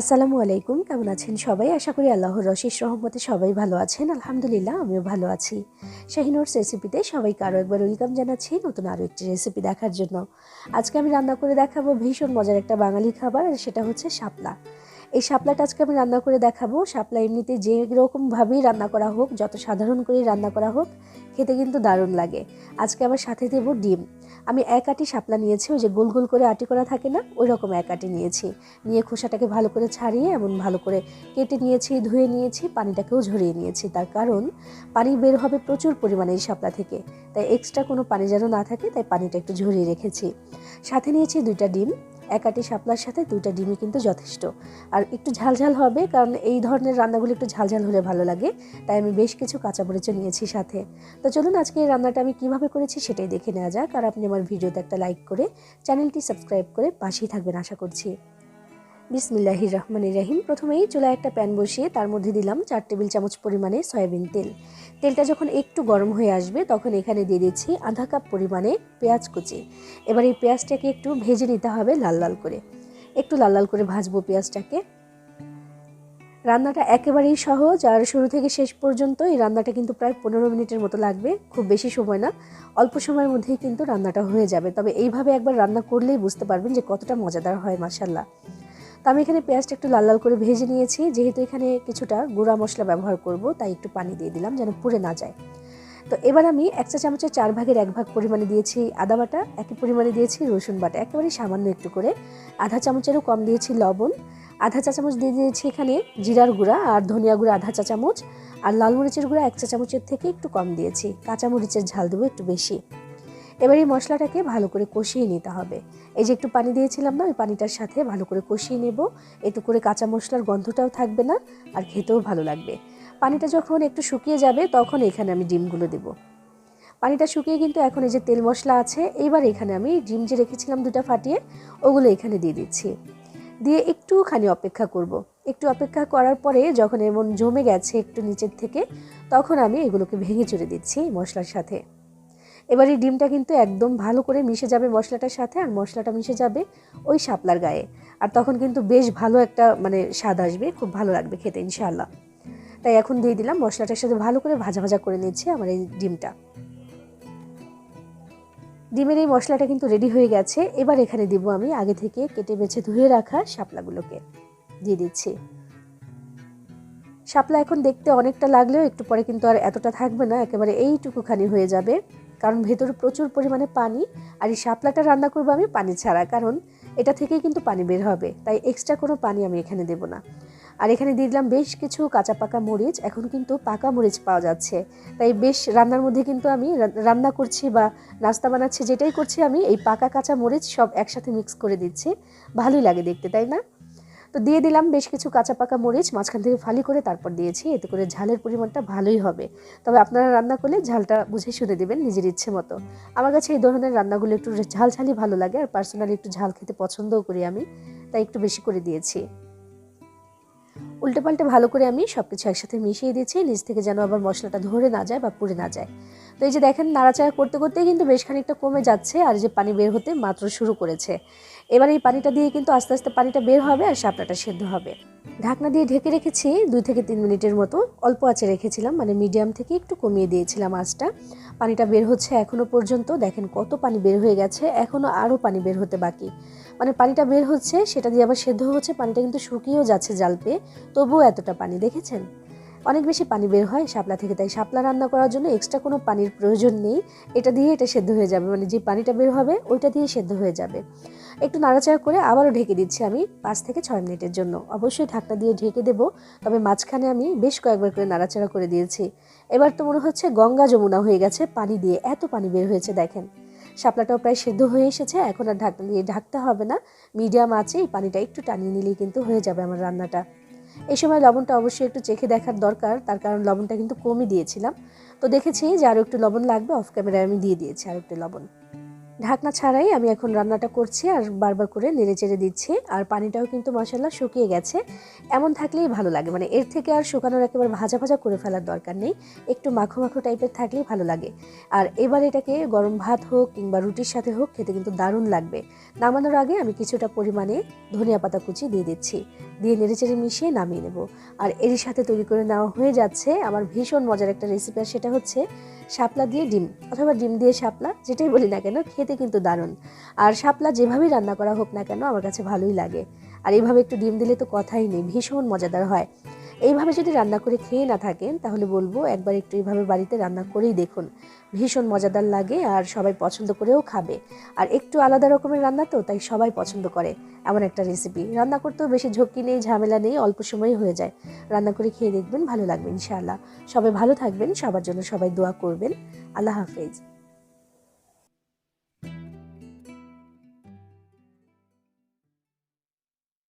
আসসালামু আলাইকুম, কেমন আছেন সবাই? আশা করি আল্লাহর রশিস রহমতে সবাই ভালো আছেন। আলহামদুলিল্লাহ, আমিও ভালো আছি। শাহিনোর রেসিপিতে সবাইকে আরও একবার ওয়েলকাম জানাচ্ছি নতুন আরও একটি রেসিপি দেখার জন্য। আজকে আমি রান্না করে দেখাবো ভীষণ মজার একটা বাঙালি খাবার আর সেটা হচ্ছে শাপলা। এই শাপলাটা আজকে আমি রান্না করে দেখাবো। শাপলা এমনিতে যে রকমভাবেই রান্না করা হোক, যত সাধারণ করেই রান্না করা হোক, খেতে কিন্তু দারুণ লাগে। আজকে আবার সাথে দেবো ডিম। আমি এক আটি শাপলা নিয়েছি, ওই যে গোল গোল করে আটি করা থাকে না, ওই রকম এক আটি নিয়েছি। নিয়ে খোসাটাকে ভালো করে ছাড়িয়ে এমন ভালো করে কেটে নিয়েছি, ধুয়ে নিয়েছি, পানিটাকেও ঝরিয়ে নিয়েছি। তার কারণ, পানি বের হবে প্রচুর পরিমাণে এই শাপলা থেকে। তাই এক্সট্রা কোনো পানি যেন না থাকে, তাই পানিটা একটু ঝরিয়ে রেখেছি। সাথে নিয়েছি দুইটা ডিম। এক আটি শাপলার সাথে দুইটা ডিমই কিন্তু যথেষ্ট। আর একটু ঝালঝাল হবে, কারণ এই ধরনের রান্নাগুলো একটু ঝালঝাল হলে ভালো লাগে, তাই আমি বেশ কিছু কাঁচা মরিচও নিয়েছি সাথে। তো চলুন আজকে এই রান্নাটা আমি কীভাবে করেছি সেটাই দেখে নেওয়া যাক, আর আপনি আমার ভিডিওতে একটা লাইক করে চ্যানেলটি সাবস্ক্রাইব করে পাশেই থাকবেন, আশা করছি। বিসমিল্লাহির রহমানির রহিম। প্রথমেই চুলায় একটা প্যান বসিয়ে তার মধ্যে দিলাম চার টেবিল চামচ পরিমাণে সয়াবিন তেল। তেলটা যখন একটু গরম হয়ে আসবে, তখন এখানে দিয়ে দিচ্ছি আধা কাপ পরিমাণে পেঁয়াজ কুচি। এবার এই পেঁয়াজটাকে একটু ভেজে নিতে হবে লাল লাল করে। একটু লাল লাল করে ভাজবো পেঁয়াজটাকে। রান্নাটা একেবারেই সহজ আর শুরু থেকে শেষ পর্যন্ত এই রান্নাটা কিন্তু প্রায় পনেরো মিনিটের মতো লাগবে, খুব বেশি সময় না। অল্প সময়ের মধ্যেই কিন্তু রান্নাটা হয়ে যাবে। তবে এইভাবে একবার রান্না করলেই বুঝতে পারবেন যে কতটা মজাদার হয় মাসাল্লাহ তো আমি এখানে পেঁয়াজটা একটু লাল লাল করে ভেজে নিয়েছি। যেহেতু এখানে কিছুটা গুঁড়া মশলা ব্যবহার করব, তাই একটু পানি দিয়ে দিলাম যেন পুড়ে না যায়। তো এবার আমি এক চা চামচের চার ভাগের এক ভাগ পরিমাণে দিয়েছি আদা বাটা একই পরিমাণে দিয়েছি রসুন বাটা, একেবারে সামান্য একটু করে। আধা চামচেরও কম দিয়েছি লবণ। আধা চা চামচ দিয়ে দিয়েছি এখানে জিরার গুঁড়া আর ধনিয়া গুঁড়া আধা চা চামচ। আর লাল মরিচের গুঁড়া এক চা চামচের থেকে একটু কম দিয়েছি। কাঁচা মরিচের ঝাল দেবো একটু বেশি। এবার এই মশলাটাকে ভালো করে কষিয়ে নিতে হবে। এই যে একটু পানি দিয়েছিলাম না, ওই পানিটার সাথে ভালো করে কষিয়ে নেব। একটু করে কাঁচা মশলার গন্ধটাও থাকবে না আর খেতেও ভালো লাগবে। পানিটা যখন একটু শুকিয়ে যাবে, তখন এখানে আমি ডিমগুলো দেব। পানিটা শুকিয়ে কিন্তু এখন এই যে তেল মশলা আছে, এইবার এখানে আমি ডিম যে রেখেছিলাম দুটা ফাটিয়ে, ওগুলো এখানে দিয়ে দিচ্ছি। দিয়ে একটুখানি অপেক্ষা করব। একটু অপেক্ষা করার পরে যখন এমন জমে গেছে একটু নিচের থেকে, তখন আমি এগুলোকে ভেঙে চড়ে দিচ্ছি মশলার সাথে। এবার এই ডিমটা কিন্তু একদম ভালো করে মিশে যাবে মশলাটার সাথে, আর মশলাটা মিশে যাবে ওই শাপলার গায়ে। আর তখন কিন্তু বেশ ভালো একটা মানে স্বাদ আসবে, খুব ভালো লাগবে খেতে, ইনশাআল্লাহ। তাই এখন দিয়ে দিলাম মশলাটার সাথে ভালো করে ভাজা ভাজা করে নিচ্ছি আমার এই ডিমটা। ডিমের এই মশলাটা কিন্তু রেডি হয়ে গেছে। এবার এখানে দিব আমি আগে থেকে কেটে বেছে ধুয়ে রাখা শাপলাগুলোকে। দিয়ে দিচ্ছি। শাপলা এখন দেখতে অনেকটা লাগলেও একটু পরে কিন্তু আর এতটা থাকবে না, একেবারে এইটুকুখানি হয়ে যাবে। কারণ ভেতরে প্রচুর পরিমাণে পানি আর এই শাপলাটা রান্না করব আমি পানি ছাড়া, কারণ এটা থেকেই কিন্তু পানি বের হবে, তাই এক্সট্রা কোনো পানি আমি এখানে দেব না। আর এখানে দিয়ে দিলাম বেশ কিছু কাঁচা পাকা মরিচ, এখন কিন্তু পাকা মরিচ পাওয়া যাচ্ছে, তাই বেশ রান্নার মধ্যে কিন্তু আমি রান্না করছি বা নাস্তা বানাচ্ছি যেটাই করছি আমি, এই পাকা কাঁচা মরিচ সব একসাথে মিক্স করে দিচ্ছি, ভালোই লাগে দেখতে, তাই না? তো দিয়ে দিলাম বেশ কিছু কাঁচা পাকা মরিচ, মাঝখান থেকে ফালি করে তারপর দিয়েছি। এতে করে ঝালের পরিমাণটা ভালোই হবে। তবে আপনারা রান্না করলে ঝালটা বুঝে শুনে দেবেন নিজের ইচ্ছে মতো। আমার কাছে এই ধরনের রান্নাগুলো একটু ঝাল ঝালই ভালো লাগে আর পার্সোনালি একটু ঝাল খেতে পছন্দও করি আমি, তাই একটু বেশি করে দিয়েছি। উল্টে পাল্টে ভালো করে আমি সব কিছু একসাথে মিশিয়ে দিয়েছি, নিচ থেকে যেন আবার মশলাটা ধরে না যায় বা পুড়ে না যায়। তো এই যে দেখেন, নাড়াচাড়া করতে করতে কিন্তু বেশ খানিকটা কমে যাচ্ছে আর যে পানি বের হতে মাত্র শুরু করেছে। এবার এই পানিটা দিয়ে কিন্তু আস্তে আস্তে পানিটা বের হবে আর শাপলাটা সেদ্ধ হবে। ঢাকনা দিয়ে ঢেকে রেখেছি দুই থেকে তিন মিনিটের মতো। অল্প আঁচে রেখেছিলাম মানে মিডিয়াম থেকে একটু কমিয়ে দিয়েছিলাম আঁচটা। পানিটা বের হচ্ছে এখনও পর্যন্ত। দেখেন কত পানি বের হয়ে গেছে এখনও আরও পানি বের হতে বাকি। মানে পানিটা বের হচ্ছে, সেটা দিয়ে আবার সেদ্ধ হচ্ছে, পানিটা কিন্তু শুকিয়েও যাচ্ছে জাল পেয়ে। তবুও এতটা পানি, দেখেছেন? অনেক বেশি পানি বের হয় শাপলা থেকে, তাই শাপলা রান্না করার জন্য এক্সট্রা কোনো পানির প্রয়োজন নেই। এটা দিয়ে এটা সেদ্ধ হয়ে যাবে মানে যে পানিটা বের হবে ওইটা দিয়ে সেদ্ধ হয়ে যাবে। একটু নাড়াচাড়া করে আবারও ঢেকে দিচ্ছি আমি পাঁচ থেকে ছয় মিনিটের জন্য। অবশ্যই ঢাকনা দিয়ে ঢেকে দেবো, তবে মাঝখানে আমি বেশ কয়েকবার করে নাড়াচাড়া করে দিয়েছি। এবার তো মনে হচ্ছে গঙ্গা যমুনা হয়ে গেছে, পানি দিয়ে এত পানি বের হয়েছে, দেখেন। শাপলাটাও প্রায় সেদ্ধ হয়ে এসেছে, এখন আর ঢাকনা দিয়ে ঢাকতে হবে না। মিডিয়াম আছে এই পানিটা একটু টানিয়ে নিলেই কিন্তু হয়ে যাবে আমার রান্নাটা। এই সময় লবণটা অবশ্যই একটু চেখে দেখার দরকার, তার কারণ লবণটা কিন্তু কমই দিয়েছিলাম। তো দেখেছি যে আরও একটু লবণ লাগবে অফ ক্যামেরায় আমি দিয়ে দিয়েছি আর একটু লবণ। ঢাকনা ছাড়াই আমি এখন রান্নাটা করছি আর বারবার করে নেড়ে চেড়ে দিচ্ছি, আর পানিটাও কিন্তু মশলা শুকিয়ে গেছে। এমন থাকলেই ভালো লাগে মানে এর থেকে আর শুকানোর একেবারে ভাজা ভাজা করে ফেলার দরকার নেই, একটু মাখো মাখো টাইপের থাকলেই ভালো লাগে। আর এবার এটাকে গরম ভাত হোক কিংবা রুটির সাথে হোক, খেতে কিন্তু দারুণ লাগবে। নামানোর আগে আমি কিছুটা পরিমাণে ধনিয়া পাতা কুচি দিয়ে দিচ্ছি। দিয়ে নেড়েচেড়ে মিশিয়ে নামিয়ে নেব। আর এরই সাথে তৈরি করে নেওয়া হয়ে যাচ্ছে আমার ভীষণ মজার একটা রেসিপি আর সেটা হচ্ছে শাপলা দিয়ে ডিম, অথবা ডিম দিয়ে শাপলা, যেটাই বলি না কেন, খেতে কিন্তু দারুণ। আর শাপলা যেভাবেই রান্না করা হোক না কেন, আমার কাছে ভালোই লাগে। আর এইভাবে একটু ডিম দিলে তো কথাই নেই, ভীষণ মজাদার হয়। এইভাবে যদি রান্না করে খেয়ে না থাকেন, তাহলে বলব একবার একটু এইভাবে বাড়িতে রান্না করেই দেখুন। ভীষণ মজাদার লাগে আর সবাই পছন্দ করেও খাবে। আর একটু আলাদা রকমের রান্না তো, তাই সবাই পছন্দ করে। এমন একটা রেসিপি রান্না করতেও বেশি ঝক্কি নেই, ঝামেলা নেই, অল্প সময়ে হয়ে যায়। রান্না করে খেয়ে দেখবেন ভালো লাগবে ইনশাআল্লাহ। সবাই ভালো থাকবেন, সবার জন্য সবাই দোয়া করবেন। আল্লাহ হাফেজ।